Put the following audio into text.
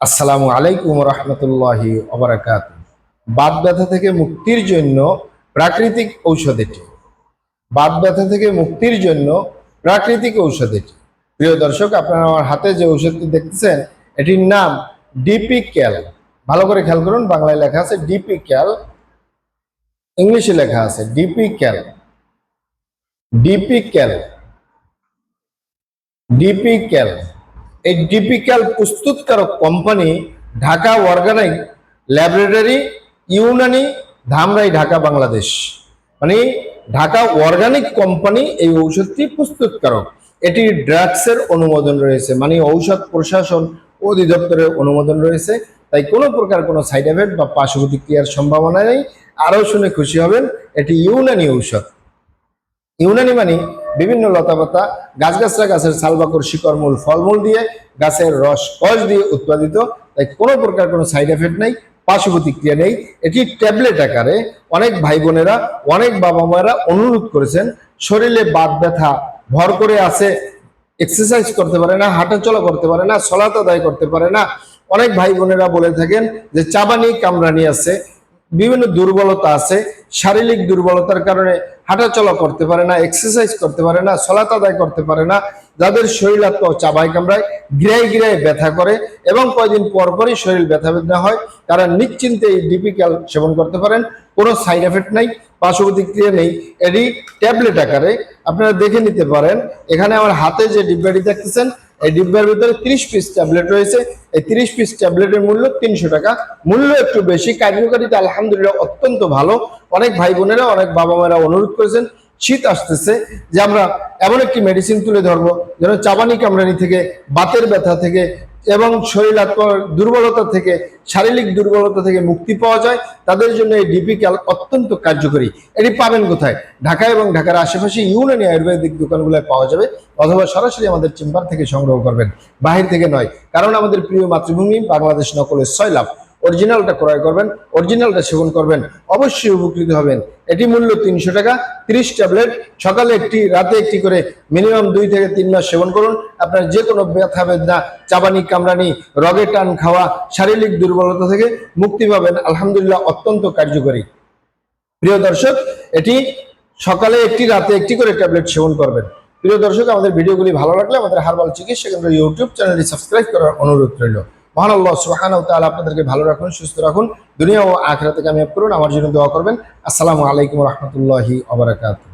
আসসালামু আলাইকুম রহমতুল্লাহি অবরাকাত বাত ব্যথা থেকে মুক্তির জন্য প্রাকৃতিক ঔষধ এটি বাত ব্যথা থেকে মুক্তির জন্য প্রাকৃতিক ঔষধ এটি প্রিয় দর্শক, আপনারা আমার হাতে যে ঔষধটি দেখতেছেন, এটির নাম ডিপি ক্যাল। ভালো করে খেয়াল করুন, বাংলায় লেখা আছে ডিপি ক্যাল, ইংলিশে লেখা আছে DP cal. DP cal. DP ক্যাল। এই ডিপিক্যাল প্রস্তুতকারক company Dhaka organic laboratory Unani Dhamrai Dhaka Bangladesh মানে ঢাকা অর্গানিক কোম্পানি এই ঔষধটি প্রস্তুতকারক। এটি ড্রাগসের অনুমোদন রয়েছে। মানে ঔষধ প্রশাসন অধিদপ্তরের অনুমোদন রয়েছে। তাই কোনো প্রকার কোনো সাইড এফেক্ট বা পার্শ্ব প্রতিক্রিয়ার সম্ভাবনা নেই। আরও শুনে খুশি হবেন, এটি ইউনানি ঔষধ। ইউনানি মানে বিভিন্ন লতাপাতা, গাছগাছরা গাছের সালবাকর শিকড় মূল, ফলমূল দিয়ে গাছের রস, কষ দিয়ে উৎপাদিত। তাই কোনো প্রকার কোনো সাইড এফেক্ট নেই পার্শ্ব প্রতিক্রিয়া নেই। এটি ট্যাবলেট আকারে অনেক ভাই বোনেরা, অনেক বাবা মায়েরা অনুরোধ করেছেন, শরীরে বাত ব্যথা, ভর করে আছে এক্সারসাইজ করতে পারে না, হাঁটাচলা করতে পারে না সলাত আদায় করতে পারে না। অনেক ভাই বোনেরা বলে থাকেন যে চাবানি কামরানি আছে বিভিন্ন দুর্বলতা আছে, শারীরিক দুর্বলতার কারণে হাঁটাচলা করতে পারে না এক্সারসাইজ করতে পারে না সলাত আদায় করতে পারে না, যাদের শরীরাত্ম চাবাই কামড়ায় গিরায় গিরায় ব্যথা করে এবং কয়দিন পর পরই শরীর ব্যথা বেদনা হয়, তারা নিশ্চিন্তে এই ডিপিক্যাল সেবন করতে পারেন, কোনো সাইড এফেক্ট নাই পার্শ্ব প্রতিক্রিয়া নেই, এটি ট্যাবলেট আকারে আপনারা দেখে নিতে পারেন। এখানে আমার হাতে যে ডিব্বাটি দেখতেছেন এই ডিব্বার ভিতরে ত্রিশ পিস ট্যাবলেট রয়েছে। এই তিরিশ পিস ট্যাবলেটের মূল্য তিনশো টাকা। মূল্য একটু বেশি, কার্যকারিতা আলহামদুলিল্লাহ অত্যন্ত ভালো। অনেক ভাই বোনেরা, অনেক বাবা মায়েরা অনুরোধ করেছেন, শীত আসতেছে যে আমরা এমন একটি মেডিসিন তুলে ধরবো যেন চাবানি কামড়ানি থেকে, বাতের ব্যথা থেকে এবং শরীরাত্মক দুর্বলতা থেকে, শারীরিক দুর্বলতা থেকে মুক্তি পাওয়া যায়। তাদের জন্য এই ডিপিক্যাল অত্যন্ত কার্যকরী। এটি পাবেন কোথায়? ঢাকা এবং ঢাকার আশেপাশে ইউনানি আয়ুর্বেদিক দোকানগুলোয় পাওয়া যাবে অথবা সরাসরি আমাদের চেম্বার থেকে সংগ্রহ করবেন। বাহির থেকে নয়, কারণ আমাদের প্রিয় মাতৃভূমি বাংলাদেশ নকলের ছয় লাভ অরিজিনালটা ক্রয় করবেন, অরিজিনালটা সেবন করবেন, অবশ্যই উপকৃত হবেন। এটি মূল্য তিনশো টাকা, তিরিশ ট্যাবলেট, সকালে একটি, রাতে একটি করে মিনিমাম দুই থেকে তিন মাস সেবন করুন। আপনার যে কোনো ব্যথা বেদনা, চাবানি, কামড়ানি, রগে টান খাওয়া, শারীরিক দুর্বলতা থেকে মুক্তি পাবেন। আলহামদুলিল্লাহ, অত্যন্ত কার্যকরী। প্রিয় দর্শক, এটি সকালে একটি, রাতে একটি করে ট্যাবলেট সেবন করবেন। প্রিয় দর্শক, আমাদের ভিডিওগুলি ভালো লাগলে আমাদের হারবাল চিকিৎসা কেন্দ্র ইউটিউব চ্যানেলটি সাবস্ক্রাইব করার অনুরোধ রইল। মহান আল্লাহ সুহান তাআলা, আপনাদেরকে ভালো রাখুন, সুস্থ রাখুন। দুনিয়া ও আখরা থেকে আমি করুন, আমার জন্য দোয়া করবেন। আসসালামু আলাইকুম রহমতুল্লাহি ওয়া বারাকাতুহু।